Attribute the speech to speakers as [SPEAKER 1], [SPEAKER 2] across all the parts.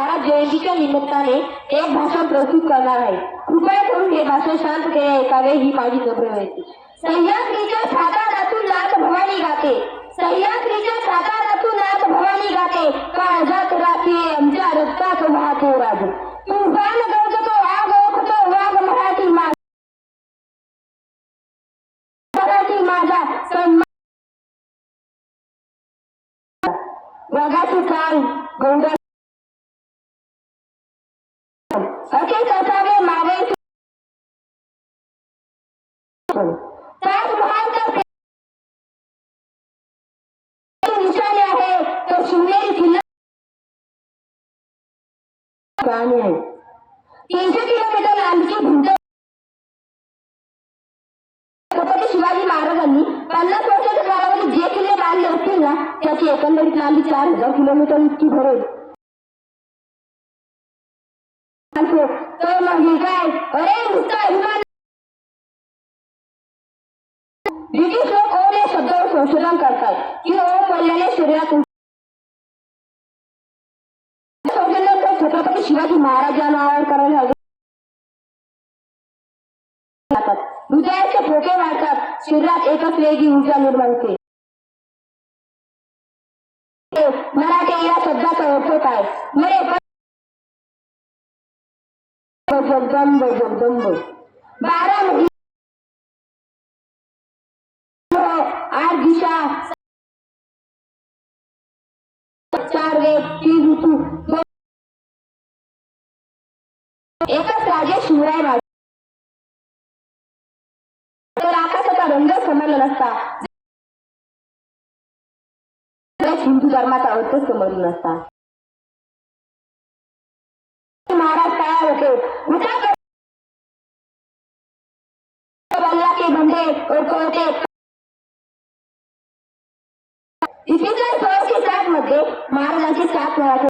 [SPEAKER 1] महाराज जयंतीच्या निमित्ताने एक भाषण प्रस्तुत करणार आहे. कृपया करून हे भाषण शांततेने ऐकावे ही माझी नम्र विनंती. सह्याद्रीच्या सातारातून नाथ भवानी गाते. सह्याद्रीच्या सातारातून नाथ भवानी गाते. काळजात राखे आमच्या रक्तात वाहतो राज. तुफान गरजतो वाघ ओळखतो वाघ मराठी माझा मराठी माझा सन्मान वाघाची चाल गौरा कहाणी आहे. तीनशे किलोमीटर लांबची भिंत छत्रपती शिवाजी महाराजांनी पन्नास वर्षाच्या कालावधीत जे किल्ले बांधले असतील ना त्याची एकंदरीत लांबी चार हजार किलोमीटर इतकी भरेल. तर म्हणजे काय? अरे नुसता अभिमान छत्रपती शिवाजी महाराजांवर नावावर करायला हृदयाचे पोके वाढतात. शरीरात एकच वेगळी ऊर्जा निर्माण होते. मराठी या शब्दाचा अर्थ काय? मरे जगदंब जगदंब. बारा आठ दिशा एकच राजे शिवराय राजे. तर आकाशाचा रंग समजला नसता. हिंदू धर्माचा अर्थ समजला नसता. महाराज तयार होते. उठा कर- अल्लाह के बंदे और कोणते इसवी सन सोळाशे सात मध्ये महाराजांची सात मराठी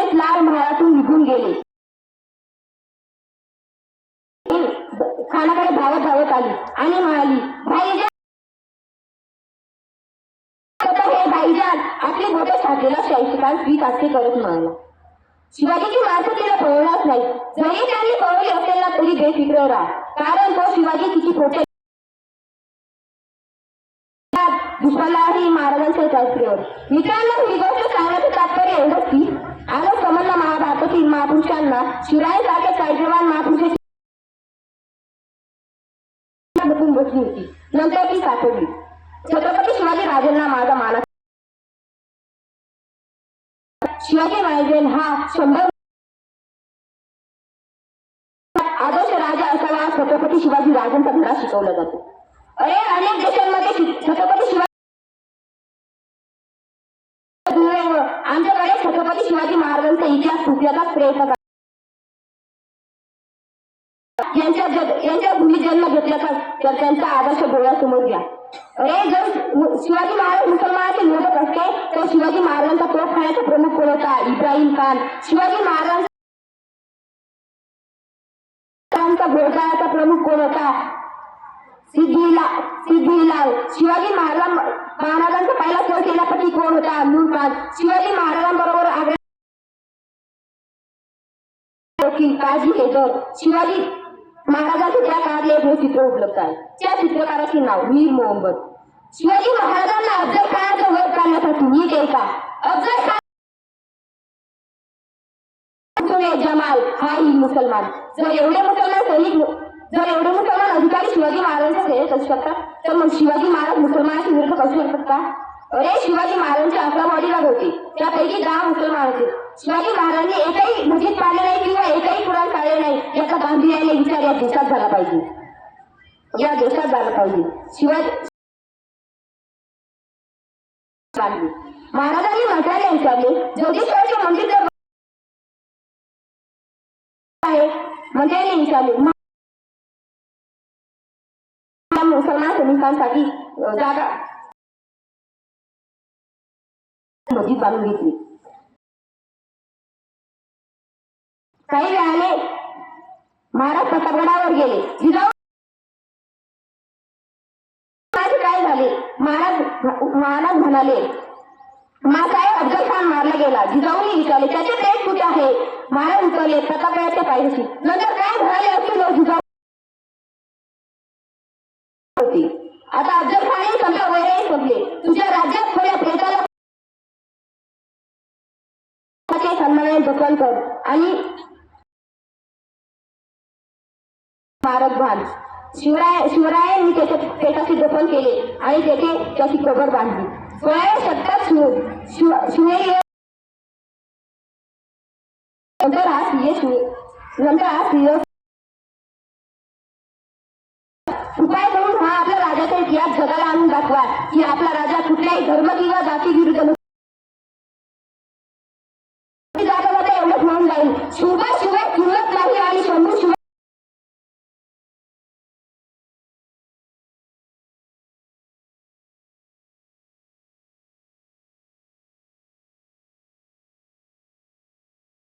[SPEAKER 1] आणि लाल महालातून निघून गेले. खानाकडे धावत धावत आली आणि म्हणाली भाईजान हे भाईजान आपले मोठे साधलेला शाहिस्तेखान स्वीट असे करत म्हणाला. शिवाजीची माणसं तिला पळवणार नाही जरी त्यांनी पळवली असेल ना तरी बेफिक्र राहा. कारण तो शिवाजी तिची पोटे दुष्मनाही महाराजांच्या चारित्र्यावर मित्रांनो ही गोष्ट सांगण्याचं तात्पर्य एवढं महाभारतातील महापुरुषांना शिवरायांसारख्या चारित्र्यवान महापुरुषाची बसून बसली होती. नंतर ती सापडली छत्रपती शिवाजी राजांना माझा मानस शिवाजी महाराज हा शंभर आदर्श राजा असावा छत्रपती शिवाजी राजांचा धडा शिकवला जातो. अरे अनेक देशांमध्ये शि- छत्रपती शिवाजी दुर्दैव आमच्याकडे छत्रपती शिवाजी महाराजांचा इतिहास सुटण्याचा यांच्या जग- यांच्या भूमी घेतल्याचा तर त्यांचा आदर्श डोळ्यासमोर घ्या. अरे जर शिवाजी महाराज मुसलमानाचे विरोधक असते तर शिवाजी महाराजांचा तोफ खाण्याचा प्रमुख कोण होता? इब्राहिम खान. शिवाजी महाराजांचा घोडदळाचा प्रमुख कोण होता? सिद्धिलाल सिद्धिलाल शिवाजी महाराज महाराजांचा पहिला कोण केला? पती कोण होता? नूर खान. शिवाजी महाराजांबरोबर आग्रा वकील काजी शिवाजी महाराजांचे त्या काळातले एक चित्र उपलब्ध आहे. त्या चित्रकाराचे नाव वीर मोहम्मद. शिवाजी महाराजांना अफजल खानाचा वध करण्यासाठी नीट आहे अफजल खान जमाल हा ही मुसलमान. जर एवढे मुसलमान सैनिक जर एवढे मुसलमान अधिकारी शिवाजी महाराजांच्या सेवेत असू शकतात तर मग शिवाजी महाराज मुसलमानाचे विरुद्ध असू शकतात का? अरे शिवाजी महाराजांची अकरा बॉडीगार्ड होती. त्यापैकी दहा मुसलमान होते. शिवाजी महाराजांनी एकही मस्जिद पाळले नाही किंवा एकही कुराण पाळले नाही याचा गांभीर्याने विचार या देशात झाला पाहिजे. या देशात झाला पाहिजे. शिवाजी महाराजांनी म्हटल्याने विचारले जोगेश्वराचे मंदिर जर आहे म्हणजे मंत्र्याने विचारले मुसलमान सैनिकांसाठी जागा रोजी चालून घेतली? काही वेळाने महाराज प्रतापगडावर गेले. जिजाऊ काय झाले? महाराज महाराज म्हणाले मासाहेब अफजल खान मारला गेला. जिजाऊने विचारले त्याचे पेट कुठे आहे? महाराज उतरले प्रतापगडाच्या पायरीशी नंतर काय झाले असतील जिजाऊ होती. आता अफजल खान समजा वैराही संपले तुझ्या राज्यात थोड्या प्रेताला ते सन्मानाने कर. आणि स्मारक भान शिवराय शिवरायांनी त्याच्या पेटाची जतन केले आणि तेथे त्याची कबर बांधली. सोळाव्या शतकात शिव शिव शिवनेरी नंतर हा सिंह शिव नंतर हा सिंह उपाय म्हणून हा आपल्या राजाचा इतिहास जगाला आणून दाखवा की आपला राजा कुठल्याही धर्म किंवा जाती विरुद्ध